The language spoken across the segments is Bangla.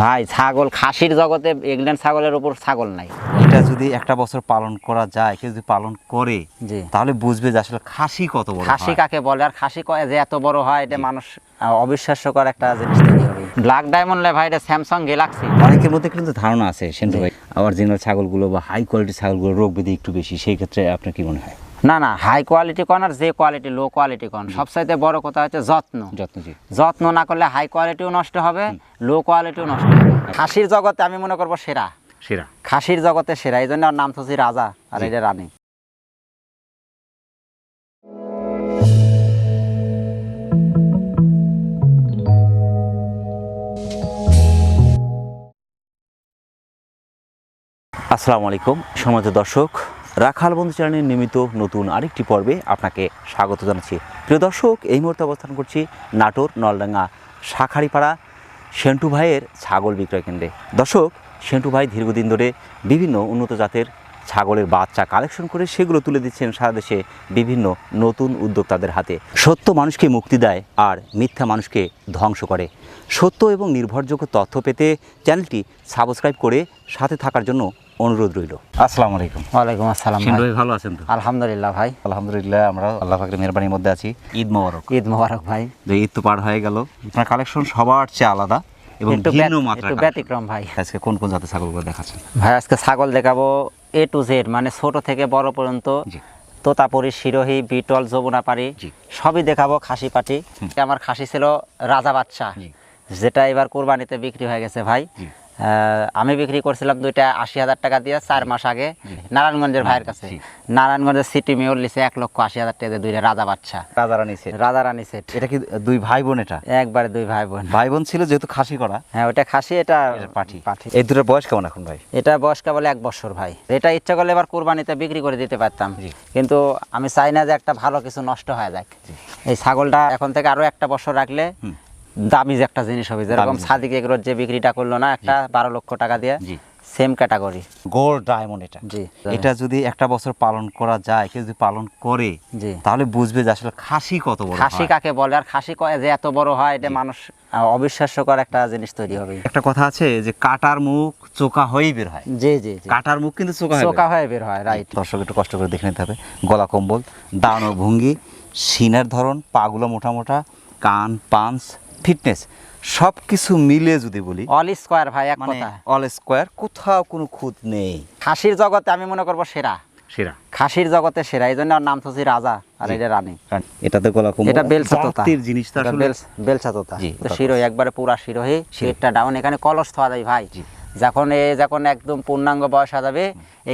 ভাই ছাগল খাসির জগতে ইংল্যান্ড ছাগলের উপর ছাগল নাই। এটা যদি একটা বছর পালন করা যায় কেউ যদি পালন করে তাহলে বুঝবে যে আসলে খাসি কত বড় খাসি কাকে বলে? আর খাসি কয় যে এত বড় হয় এটা মানুষ অবিশ্বাস্যকর একটা জিনিস ব্ল্যাক ডায়মন্ড ভাই এটা স্যামসাং গ্যালাক্সি অনেকের মধ্যে কিন্তু ধারণা আছে সেন্টু ভাই অরিজিনাল ছাগলগুলো বা হাই কোয়ালিটি ছাগলগুলো রোগ ব্যাধি একটু বেশি সেই ক্ষেত্রে আপনার কি মনে হয়? না না হাই কোয়ালিটি কোন আর যে কোয়ালিটি লো কোয়ালিটি কোন। সবচাইতে বড় কথা হচ্ছে যত্ন। যত্ন জি। যত্ন না করলে হাই কোয়ালিটিও নষ্ট হবে লো কোয়ালিটিও নষ্ট হবে। খাসির জগতে আমি মনে করব সেরা। সেরা। খাসির জগতে সেরা এই জন্য নাম হচ্ছে রাজা আর এটা রানী। আসসালামু আলাইকুম সমাজ দর্শক। রাখাল বন্ধু চ্যানেলের নিয়মিত নতুন আরেকটি পর্বে আপনাকে স্বাগত জানাচ্ছি। প্রিয় দর্শক, এই মুহূর্তে অবস্থান করছি নাটোর নলডাঙ্গা শাখারিপাড়া সেন্টু ভাইয়ের ছাগল বিক্রয় কেন্দ্রে। দর্শক, সেন্টু ভাই দীর্ঘদিন ধরে বিভিন্ন উন্নত জাতের ছাগলের বাচ্চা কালেকশন করে সেগুলো তুলে দিচ্ছেন সারা দেশে বিভিন্ন নতুন উদ্যোক্তাদের হাতে। সত্য মানুষকে মুক্তি দেয় আর মিথ্যা মানুষকে ধ্বংস করে। সত্য এবং নির্ভরযোগ্য তথ্য পেতে চ্যানেলটি সাবস্ক্রাইব করে সাথে থাকার জন্য অনুরোধ রইল। আসসালামু আলাইকুম। ওয়ালাইকুম আসসালাম ভাই। ভাই ভালো আছেন তো? আলহামদুলিল্লাহ ভাই। আলহামদুলিল্লাহ আমরা আল্লাহ পাকের মেহরবানির মধ্যে আছি। ঈদ মোবারক। ঈদ মোবারক ভাই। যে ঈদ তো পার হয়ে গেল। আপনার কালেকশন সবার চেয়ে আলাদা এবং ভিন্ন মাত্রা একটু ব্যতিক্রম ভাই। আজকে কোন কোন জাতের ছাগলগুলো দেখাচ্ছেন? ভাই আজকে ছাগল দেখাবো এ টু জেড মানে ছোট থেকে বড় পর্যন্ত। জি। তোতাপুরি শিরোহী বিটল যমুনাপাড়ি। সবই দেখাবো খাসি পাটি আমার খাসি ছিল রাজা বাচ্চা যেটা এবার কোরবানিতে বিক্রি হয়ে গেছে ভাই। আমি বিক্রি করছিলাম দুইটা আশি হাজার টাকা দিয়ে চার মাস আগে নারায়ণগঞ্জের ভাইয়ের কাছে। নারায়ণগঞ্জের সিটি মেয়র লিছে এক লক্ষ আশি হাজার টাকা দিয়ে দুইটা রাজা বাচ্চা। রাজা রানী সেট রাজা রানী সেট এটা কি দুই ভাই বোন এটা? একবারে দুই ভাই বোন ভাই বোন ছিল যেহেতু খাসি করা। হ্যাঁ ওটা খাসি এটা পাঠি। পাঠি। এই দুটোর বয়স কেমন এখন ভাই? এটা বয়স্কা বলে এক বছর ভাই। এটা ইচ্ছা করলে এবার কোরবানিতে বিক্রি করে দিতে পারতাম। কিন্তু আমি চাই না যে একটা ভালো কিছু নষ্ট হয়ে যাক। এই ছাগলটা এখন থেকে আরও একটা বছর রাখলে। দামি যে একটা জিনিস হবে যেরকম সাদিক এগুলোর যে বিক্রিটা করল না একটা বারো লক্ষ টাকা দিয়ে জি। সেম ক্যাটাগরি গোল্ড ডায়মন্ড এটা। জি। এটা যদি একটা বছর পালন করা যায় কেউ যদি পালন করে জি। তাহলে বুঝবে যে আসলে খাসি কত বড় খাসি কাকে বলে? আর খাসি কয় যে এত বড় হয় এটা মানুষ অবিশ্বাস্যকর একটা জিনিস তৈরি হবে। একটা কথা আছে যে কাটার মুখ চোকা হয়েই বের হয়। জি জি কাটার মুখ কিন্তু চোকা হয় চোকা হয়ে। বের হয় রাইট দর্শক একটু কষ্ট করে দেখে নিতে হবে। গলা কম্বল দাঁড়ানোর ভঙ্গি সিনার ধরন পাগুলো মোটা মোটা কান পাঞ্চ ফিটনেস সব কিছু মিলে যদি বলি অল স্কোয়ার ভাই এক কথা অল স্কোয়ার কোথাও কোনো খুঁত নেই। খাসির জগতে আমি মনে করব সেরা। সেরা। খাসির জগতে সেরা এই জন্য নাম হচ্ছে রাজা আর এটা রানী। এটাতে গলা কম এটা বেলসা তোতা জাতির জিনিসটা এটা আসলে বেলস- বেলসা তোতা তো শিরোই একবারে পুরা শিরোই শিরটা ডাউন এখানে কলস থাওয়া যায় ভাই। জি। যখন এ যখন একদম পূর্ণাঙ্গ বয়স যাবে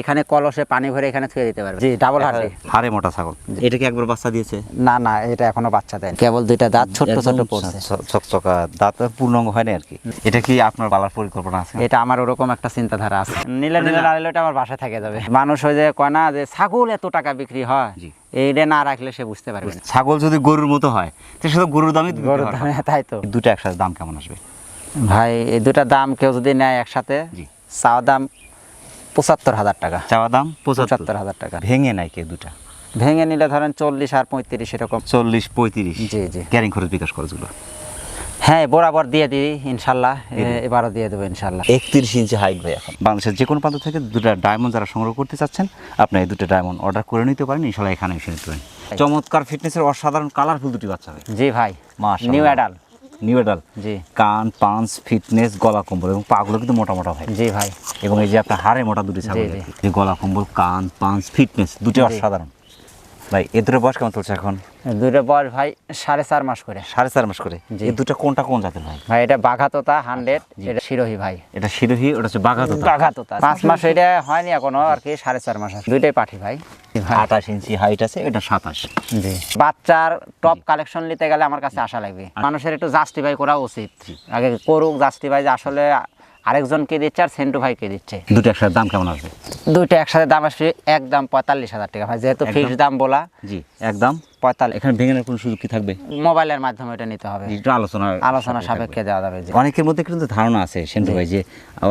এখানে কলসে পানি ভরে এখানে থুয়ে দিতে পারবে। জি ডাবল হার্ডি হাড়ে মোটা ছাগল। এটা কি একবার বাচ্চা দিয়েছে? না না এটা এখনও বাচ্চা দেয় কেবল দুইটা দাঁত ছোট ছোট পড়ছে। চকচকা দাঁত পূর্ণাঙ্গ হয় না আর কি। এটা কি আপনার বালার পরিকল্পনা আছে? এটা আমার ওরকম একটা চিন্তাধারা আছে। নিলে নিলে না নিলে ওটা আমার বাসায় থেকে যাবে। মানুষ হয়ে যে কয় না যে ছাগল এত টাকা বিক্রি হয় জি। এইটা না রাখলে সে বুঝতে পারবে ছাগল যদি গরুর মতো হয় তো সেটা গরুর দামই গরুর দামে তাই তো। দুটো একসাথে দাম কেমন আসবে? ভাই এই দুটা দাম কেউ যদি নেয় একসাথে। চাওয়া দাম পঁচাত্তর হাজার টাকা। চাওয়া দাম পঁচাত্তর। হাজার টাকা। ভেঙে নেয় কে দুটা ভেঙে নিলে ধরেন চল্লিশ আর পঁয়ত্রিশ এরকম। চল্লিশ পঁয়ত্রিশ? জি, জি। ক্যারিং খরচ বিকাশ খরচগুলো হ্যাঁ বরাবর দিয়ে দিই ইনশাল্লাহ। এবারও দিয়ে দেবো ইনশাল্লাহ। একত্রিশ ইঞ্চি হাইট ভাই এখন। বাংলাদেশের যে কোনো প্রান্ত থেকে দুটো ডায়মন্ড যারা সংগ্রহ করতে চাচ্ছেন আপনি এই দুটো ডায়মন্ড অর্ডার করে নিতে পারেন ইনশাল্লাহ এখানে এসে নিতে পারেন চমৎকার ফিটনেসের অসাধারণ কালারফুল দুটি বাচ্চা হবে জি ভাই মাশাআল্লাহ। নিউ অ্যাডাল নিউ এডাল জি। কান পাঞ্চ ফিটনেস গলা কম্বল এবং পাগুলো কিন্তু মোটা মোটা হয় জি ভাই। এবং এই যে আপনার হাড়ে মোটা দুটি ছাগল। যে গলা কম্বল কান পাঞ্চ ফিটনেস দুটি অসাধারণ। ভাই এ দুটো বয়স কেমন চলছে এখন? দুটো বয়স ভাই সাড়ে চার মাস করে। সাড়ে চার মাস করে। এই দুটো কোনটা কোন জাতের ভাই? ভাই এটা বাঘাতোতা হান্ড্রেড এটা শিরোহী ভাই। এটা শিরোহী ওটা হচ্ছে বাঘাতোতা? পাঁচ মাস এটা হয়নি এখনও আর কি সাড়ে চার মাস দুইটাই পাঠি ভাই। ভাই। আঠাশ ইঞ্চি হাইট আছে এটা সাতাশ। জি। বাচ্চার টপ কালেকশন নিতে গেলে আমার কাছে আশা লাগবে। মানুষের একটু জাস্টিফাই করা উচিত। আগে করুক জাস্টিফাই যে আসলে আরেকজন কে দিচ্ছে আর সেন্টু ভাইকে দিচ্ছে। দুটো একসাথে দাম কেমন আসবে? দুইটা একসাথে দাম আসবে একদম পঁয়তাল্লিশ হাজার টাকা ভাই যেহেতু ফিক্স দাম বলা। জি একদম? পঁয়তাল্লিশ। এখানে ভেঙে কোনো সুযোগ কি থাকবে? মোবাইলের মাধ্যমে এটা নিতে হবে। একটু আলোচনা আলোচনা সাপেক্ষে দেওয়া যাবে যে অনেকের মধ্যে কিন্তু ধারণা আছে সেন্টু ভাই যে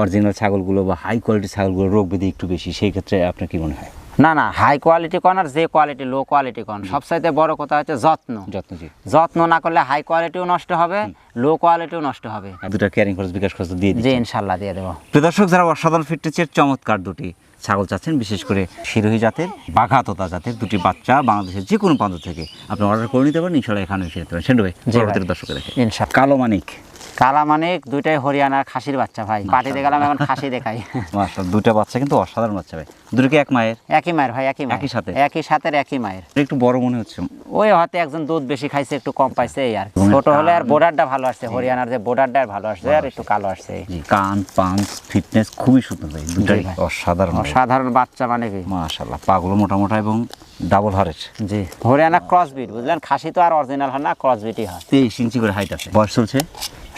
অরিজিনাল ছাগলগুলো বা হাই কোয়ালিটি ছাগলগুলো রোগ ব্যাধি একটু বেশি সেই ক্ষেত্রে আপনার কি মনে হয়? না না হাই কোয়ালিটি কন আর যে কোয়ালিটি লো কোয়ালিটি কন। সবচাইতে বড় কথা হচ্ছে যত্ন। যত্ন জি। যত্ন না করলে হাই কোয়ালিটিও নষ্ট হবে লো কোয়ালিটিও নষ্ট হবে। আর দুটা ক্যারিং খরচ বিকাশ খরচ দিয়ে দিই জি ইনশাল্লাহ দিয়ে দেবো। প্রিয় দর্শক যারা অসাধারণ ফিটনেসের চমৎকার দুটি ছাগল চাচ্ছেন বিশেষ করে শিরোহী জাতের বাঘাততা জাতের দুটি বাচ্চা বাংলাদেশের যে কোনো প্রান্ত থেকে। আপনি অর্ডার করে নিতে পারেন ইনশাল্লাহ এখানে এসে নিতে পারেন। সেন্টু ভাই দর্শকের কালো মানিক। কালা মানিক দুইটাই হরিয়ানার খাসির বাচ্চা ভাই। পাটিতে গেলাম এখন খাসি দেখাই। মাশাআল্লাহ দুটা বাচ্চা কিন্তু অসাধারণ বাচ্চা ভাই। দুটো কি এক মায়ের? একই মায়ের ভাই একই একই সাথে? একই সাথে একই মায়ের। একটু বড় মনে হচ্ছে। ওই হয়তো একজন দুধ বেশি খাইছে একটু কম পাইছে এই আর। ছোট হলে আর বোর্ডারটা ভালো আসছে হরিয়ানার যে বোর্ডারটা ভালো আসছে আর একটু কালো আসছে। জি কান পাঞ্চ ফিটনেস খুবই সুন্দর ভাই দুটাই অসাধারণ। অসাধারণ বাচ্চা মানে কি? মাশাআল্লাহ পাগুলো মোটা মোটা এবং ডাবল হারের জি হরিয়ানা ক্রস বিট বুঝলেন? খাসি তো আর অরিজিনাল হয় না ক্রস বিটই হয়। তেইশ ইঞ্চি করে হাইট আছে। বয়স চলছে?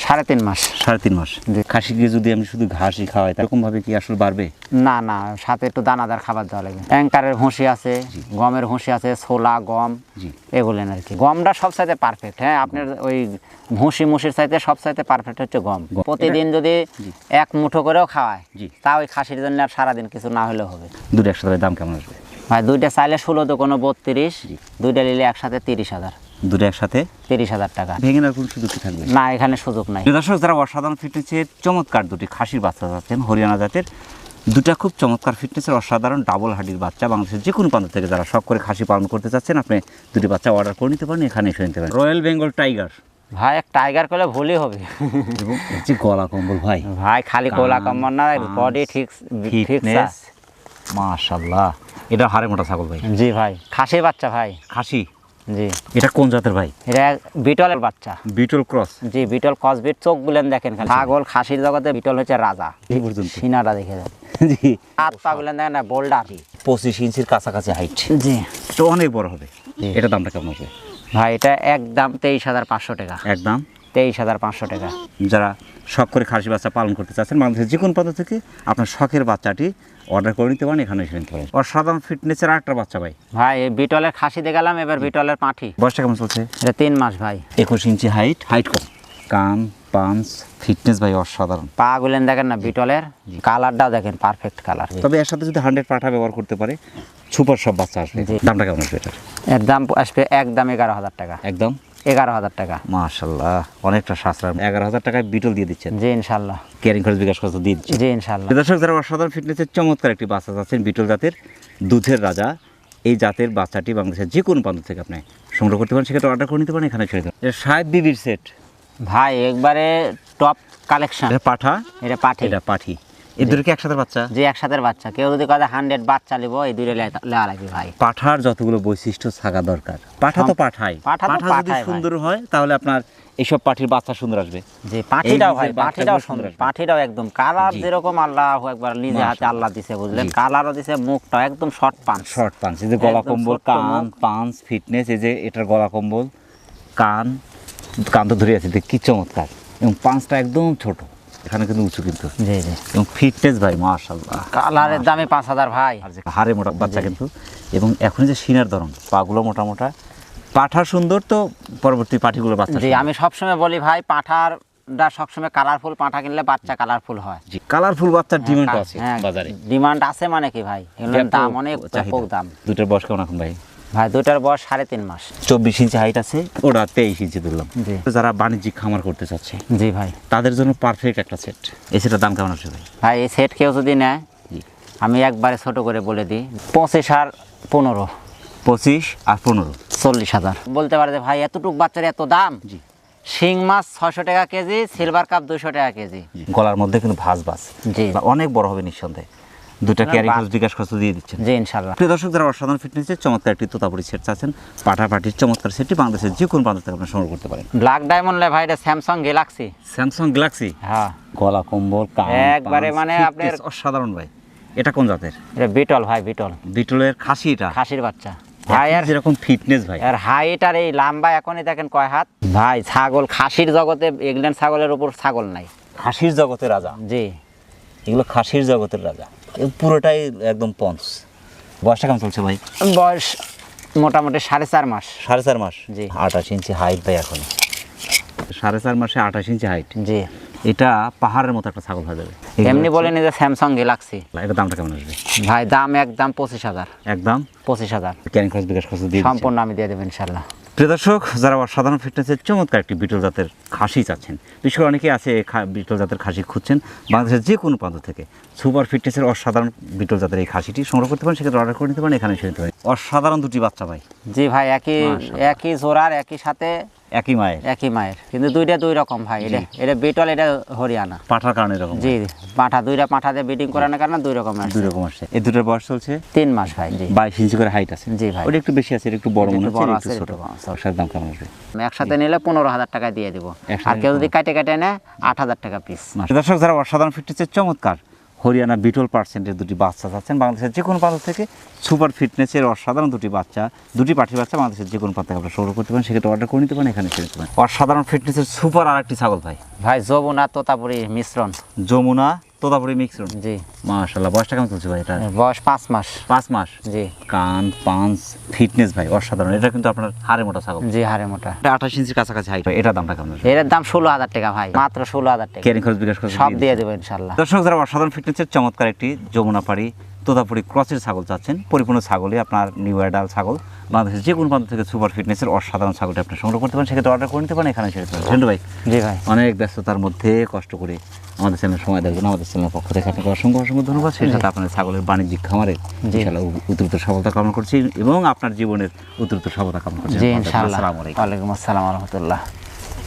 সাড়ে তিন মাস। সাড়ে তিন মাস। খাসিকে যদি আমি শুধু ঘাসই খাওয়াই এরকম ভাবে কি আসলে বাড়বে? না না সাথে একটু দানাদার খাবার দেওয়া লাগবে। অ্যাঙ্কারের ভুসি আছে গমের ভুসি আছে ছোলা গম জি। এগুলেন আর কি। গমটা সব চাইতে পারফেক্ট হ্যাঁ? আপনার ওই ভুসি মুসির চাইতে সব চাইতে পারফেক্ট হচ্ছে গম। প্রতিদিন যদি এক মুঠো করেও খাওয়ায় জি। তা ওই খাসির জন্য আর সারাদিন কিছু না হলেও হবে। দুটো একসাথে দাম কেমন আসবে? ভাই দুইটা চাইলে ষোলো তো কোনো বত্রিশ দুইটা নিলে একসাথে তিরিশ হাজার। দুটো একসাথে? তিরিশ হাজার টাকা। ভেঙে নেওয়ার কোনো সুযোগ কি থাকবে? না এখানে সুযোগ নাই। দর্শক যারা অসাধারণ ফিটনেসের চমৎকার দুটি খাসির বাচ্চা যাচ্ছেন হরিয়ানা জাতের দুটা খুব চমৎকার ফিটনেসের অসাধারণ ডাবল হাডির বাচ্চা বাংলাদেশের যে কোনো প্রান্ত থেকে যারা শখ করে খাসি পালন করতে চাচ্ছেন আপনি দুটি বাচ্চা অর্ডার করে নিতে পারেন এখানে এসে নিতে পারেন। রয়্যাল বেঙ্গল টাইগার ভাই এক টাইগার করলে ভুলই হবে। যে গলা কম্বল ভাই। ভাই খালি কোলা কান, কম্বর না বডি ঠিক ঠিক ফিটনেস মাশাল্লাহ এটা হাড়ে মোটা ছাগল ভাই। জি ভাই। খাসি বাচ্চা ভাই। খাসি। জি। এটা কোন জাতের ভাই? এটা বিটলের বাচ্চা। বিটল ক্রস? জি বিটল কসবিট চোখ গুলেন দেখেন ছাগল খাসির জগতে বিটল হচ্ছে রাজা। এই পর্যন্ত। সিনাটা দেখে যান। জি। হাত পা গুলেন দেখেন না বোল্ডার। পঁচিশ ইঞ্চির কাছাকাছি হাইট জি। তো অনেক বড় হবে। এটা দামটা কেমন হবে? ভাই এটা একদম তেইশ হাজার পাঁচশো টাকা। একদম? তেইশ হাজার পাঁচশো টাকা। যারা শখ করে খাসি বাচ্চা পালন করতে চাচ্ছেন বাংলাদেশের যে কোনো পদ্ধতি থেকে আপনার শখের বাচ্চাটি অর্ডার করে নিতে পারেন এখানে এসে নিতে পারেন। অসাধারণ ফিটনেসের আরেকটা বাচ্চা ভাই। ভাই এই বিটলের খাসি গেলাম এবার বিটলের পাঠি। বয়সটা কেমন চলছে? এটা তিন মাস ভাই। একুশ ইঞ্চি হাইট হাইট কম। কান পাঞ্চ ফিটনেস ভাই অসাধারণ। পা গুলেন দেখেন না বিটলের? কালারটাও দেখেন পারফেক্ট কালার তবে এর সাথে যদি হান্ড্রেড পাঠা ব্যবহার করতে পারে সুপার সব বাচ্চা আসবে। দামটা কেমন আসবে এটার? এর দাম আসবে একদম এগারো হাজার টাকা। একদম? এগারো হাজার টাকা। মাশাল্লাহ অনেকটা সাশ্রয়। এগারো হাজার টাকায় বিটল দিয়ে দিচ্ছেন? জি ইনশাল্লাহ। কেয়ারিং খরচ বিকাশ খরচ দিয়ে দিচ্ছেন? জি ইনশাল্লাহ। দর্শক যারা অসাধারণ ফিটনেসের চমৎকার একটি বাচ্চা যাচ্ছেন বিটল জাতের দুধের রাজা এই জাতের বাচ্চাটি বাংলাদেশের যে কোনো প্রান্ত থেকে আপনি সংগ্রহ করতে পারেন। সেক্ষেত্রে অর্ডার করে নিতে পারেন এখানে ছেড়ে দেবেন এটা সাহেব বিবির সেট ভাই একবারে টপ কালেকশন এটা পাঠা? এটা পাঠি। এটা পাঠি। এই দুটো কি একসাথে বাচ্চা? যে একসাথে বাচ্চা। কেউ যদি কথা হান্ড্রেড বাচ্চা নিব এই দুইটা লেয়া লাগবে ভাই। পাঠার যতগুলো বৈশিষ্ট্য থাকা দরকার। পাঠা তো পাঠাই পাঠা যদি সুন্দর হয় তাহলে আপনার এইসব পাঠির বাচ্চা সুন্দর আসবে। যে পাঠিটাও এই পাঠিটাও সুন্দর সুন্দর। পাঠিটাও একদম কালার যেরকম আল্লাহ একবার নিজে হাতে আল্লাহ দিছে বুঝলেন? কালারও দিছে মুখটা একদম শর্ট পান শর্ট পাঞ্চ এই যে গলা কম্বল কান। পাঞ্চ ফিটনেস এই যে এটার গলা কম্বল কান কান তো ধরে আছে কি চমৎকার। এবং পাঁচটা একদম ছোট। এখানে কিন্তু উঁচু কিন্তু। জি জি। এবং ফিটনেস ভাই মাশাল্লাহ কালারের দামে পাঁচ হাজার ভাই। আর যে হাড়ে মোটা বাচ্চা কিন্তু। এবং এখন যে সিনার ধরন পাগুলো মোটা মোটা পাঠা সুন্দর তো পরবর্তী পাঠিগুলো বাচ্চা জি আমি সবসময় বলি ভাই পাঠার ডা সবসময় কালারফুল পাঠা কিনলে বাচ্চা কালারফুল হয়। জি কালারফুল বাচ্চার ডিমান্ড আছে হ্যাঁ। বাজারে। ডিমান্ড আছে মানে কি ভাই? এগুলোর দাম অনেক দাম। দুটোর বয়স কেমন এখন ভাই? ভাই দুইটার বয়স সাড়ে তিন মাস। চব্বিশ ইঞ্চি হাইট আছে ওরা তেইশ ইঞ্চি ধরলাম জি। যারা বাণিজ্যিক খামার করতে চাচ্ছে জি ভাই। তাদের জন্য পারফেক্ট একটা সেট এই সেটার দাম কেমন আসবে ভাই? ভাই এই সেট কেউ যদি নেয় আমি একবারে ছোট করে বলে দিই পঁচিশ আর পনেরো। পঁচিশ আর পনেরো। চল্লিশ হাজার। বলতে পারে যে ভাই এতটুক বাচ্চার এত দাম? জি। শিং মাছ ছয়শো টাকা কেজি সিলভার কাপ দুশো টাকা কেজি। গলার মধ্যে কিন্তু ভাস ভাস জি। অনেক বড় হবে নিঃসন্দেহে। দুটা ক্যারি খরচ বিকাশ খরচ দিয়ে দিচ্ছেন। জি ইনশাল্লাহ। প্রিয় দর্শক যারা অসাধারণ ফিটনেসের চমৎকার একটি তোতাপুরি সেট চাচ্ছেন পাঠাপাটির চমৎকার সেটটি বাংলাদেশের যে কোনো প্রান্ত থেকে আপনি সংগ্রহ করতে পারেন। ব্ল্যাক ডায়মন্ড লে ভাই এটা স্যামসাং গ্যালাক্সি স্যামসাং গ্যালাক্সি হ্যাঁ। গলা কম্বল কান একবারে মানে আপনার- অসাধারণ ভাই। এটা কোন জাতের? এটা বিটল ভাই বিটল বিটলের খাসি এটা? খাসির বাচ্চা। ভাই আর যেরকম ফিটনেস ভাই। আর হাইট আর এই লাম্বা এখনই দেখেন কয় হাত। ভাই ছাগল খাসির জগতে ইংল্যান্ড ছাগলের উপর ছাগল নাই। খাসির জগতের রাজা? জি। এগুলো খাসির জগতের রাজা। পুরোটাই একদম পঞ্চ বয়সটা কেমন চলছে ভাই? বয়স মোটামুটি সাড়ে চার মাস। সাড়ে চার মাস? জি। আঠাশ ইঞ্চি হাইট ভাই এখন। সাড়ে চার মাসে আঠাশ ইঞ্চি হাইট জি। এটা পাহাড়ের মতো একটা ছাগল হয়ে যাবে। এমনি বলেন যে স্যামসাং গ্যালাক্সি এটা দামটা কেমন আসবে? ভাই দাম একদম পঁচিশ হাজার। একদম? পঁচিশ হাজার। ক্যারিং খরচ বিকাশ খরচ দিয়ে সম্পূর্ণ আমি দিয়ে দেবো ইনশাল্লাহ। প্রিয় দর্শক যারা সাধারণ ফিটনেসের চমৎকার একটি বিটল জাতের খাসি চাচ্ছেন বিশেষ করে অনেকে আছে বিটল জাতের খাসি খুঁজছেন বাংলাদেশের যে কোনো প্রান্ত থেকে সুপার ফিটনেসের অসাধারণ বিটল জাতের এই খাসিটি সংগ্রহ করতে পারেন সেক্ষেত্রে অর্ডার করে নিতে পারেন এখানে এসে নিতে পারেন। অসাধারণ দুটি বাচ্চা ভাই। জি ভাই একই একই জোরার একই সাথে একই মায়ের? একই মায়ের। কিন্তু দুইটা দুই রকম ভাই এটা এটা বিটল এটা হরিয়ানা। পাঠার কারণে এরকম জি পাঠা দুইটা পাঠা দিয়ে বিডিং করানোর কারণে দুই রকম আসছে। দুই রকম আসছে। এই দুটোর বয়স চলছে? তিন মাস ভাই জি। বাইশ ইঞ্চি করে হাইট আছে। জি ভাই। ওটা একটু বেশি আছে এটা একটু বড় মনে হচ্ছে একটু আছে, ছোট। আছে। ওটার দাম কেমন আসবে? একসাথে নিলে পনেরো হাজার টাকা দিয়ে দিব। আর কেউ যদি কাটে কাটে নেয় আট হাজার টাকা পিস দর্শক যারা অসাধারণ ফিটনেসের চমৎকার হরিয়ানা বিটল পার্সেন্টের দুটি বাচ্চা চাচ্ছেন বাংলাদেশের যে কোনো প্রান্ত থেকে। সুপার ফিটনেসের অসাধারণ দুটি বাচ্চা দুটি পাঠি বাচ্চা বাংলাদেশের যে কোনো প্রান্ত থেকে আপনারা সংগ্রহ করতে পারেন। সেক্ষেত্রে অর্ডার করে নিতে পারেন এখানে কিনতে পারেন। অসাধারণ ফিটনেসের সুপার আর একটি ছাগল ভাই। ভাই যমুনা তো তারপরে মিশ্রণ। যমুনা তোতাপুরি মিক্সড জি। মাশাআল্লাহ বয়সটা কেমন চলছে ভাই এটা? বয়স পাঁচ মাস। পাঁচ মাস? জি। কান পাঁচ ফিটনেস ভাই অসাধারণ। এটা কিন্তু আপনার হাড়ে মোটা ছাগল। জি হাড়ে মোটা। এটা আঠাশ ইঞ্চির কাছাকাছি হাইট এটা দামটা কেমন এটার এর দাম ষোলো হাজার টাকা ভাই মাত্র ষোলো হাজার টাকা। কেন খরচ বিকাশ খরচ সব দিয়ে দেবো ইনশাল্লাহ। দর্শক যারা অসাধারণ ফিটনেসের চমৎকার একটি যমুনা পাড়ি তোতাপুরি ক্রসের ছাগল চাচ্ছেন। পরিপূর্ণ ছাগলই আপনার নিউ অ্যাডাল ছাগল। বাংলাদেশের যে কোনো প্রান্ত থেকে সুপার ফিটনেসের অসাধারণ ছাগলটি আপনি সংগ্রহ করতে পারেন। সেক্ষেত্রে অর্ডার করে নিতে পারেন এখানে পারেন। ঝন্টু ভাই জি ভাই। অনেক ব্যস্ততার মধ্যে কষ্ট করে আমাদের চ্যানেল সময় দেওয়ার জন্য আমাদের চ্যানেলের পক্ষ থেকে আপনাকে অসংখ্য অসংখ্য ধন্যবাদ। সেই সাথে আপনার ছাগলের বাণিজ্যিক খামারে ইনশাআল্লাহ উত্তরোত্তর সফলতা কামনা করছি এবং আপনার জীবনের উত্তরোত্তর সফলতা কামনা করছি। আসসালামু আলাইকুম। ওয়ালাইকুম আসসালাম রহমতুল্লাহ।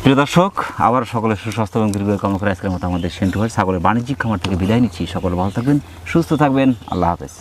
প্রিয় দর্শক আবার সকলের সুস্বাস্থ্য এবং দীর্ঘ কামনা করে আজকের মতো আমাদের সেন্টু হয়ে ছাগলের বাণিজ্যিক খামার থেকে বিদায় নিচ্ছি। সকল ভালো থাকবেন, সুস্থ থাকবেন। আল্লাহ হাফেজ।